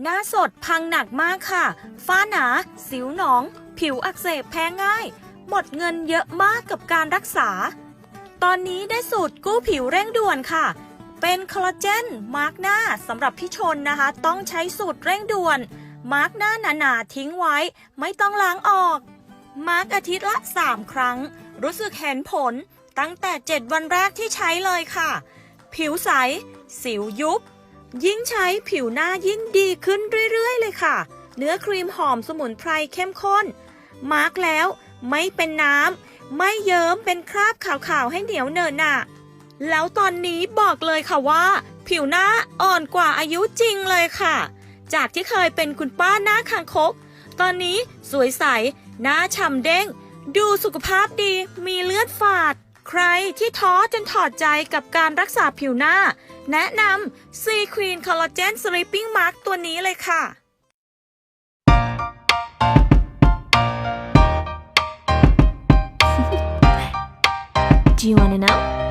หน้าสดพังหนักมากค่ะ ฝ้าหนา สิวหนอง ผิวอักเสบแพ้ง่าย หมดเงินเยอะมากกับการรักษา ตอนนี้ได้สูตรกู้ผิวเร่งด่วนค่ะ เป็นคอลลาเจนมาร์กหน้าสำหรับพี่ชนนะคะ ต้องใช้สูตรเร่งด่วน มาร์กหน้าหนาๆทิ้งไว้ ไม่ต้องล้างออก มาร์กอาทิตย์ละ 3 ครั้ง รู้สึกเห็นผลตั้งแต่ 7 วันแรกที่ใช้เลยค่ะ ผิวใส สิวยุบ ยิ่งใช้ผิวหน้ายิ่งดีขึ้นเรื่อย ๆ เลยค่ะ เนื้อครีมหอมสมุนไพรเข้มข้น มาร์กแล้วไม่เป็นน้ำ ไม่เยิ้มเป็นคราบขาวๆ ให้เหนียวเนินน่ะแล้วตอนนี้บอกเลยค่ะว่า ผิวหน้าอ่อนกว่าอายุจริงเลยค่ะ จากที่เคยเป็นคุณป้าหน้าคางคก ตอนนี้สวยใส หน้าฉ่ำเด้ง ดูสุขภาพดีมีเลือดฝาด ใครที่ท้อจนถอดใจกับการรักษาผิวหน้า แนะนำซีควีนคอลลาเจนสลิปปิ้งมาร์กตัวนี้เลยค่ะ Do you want to know?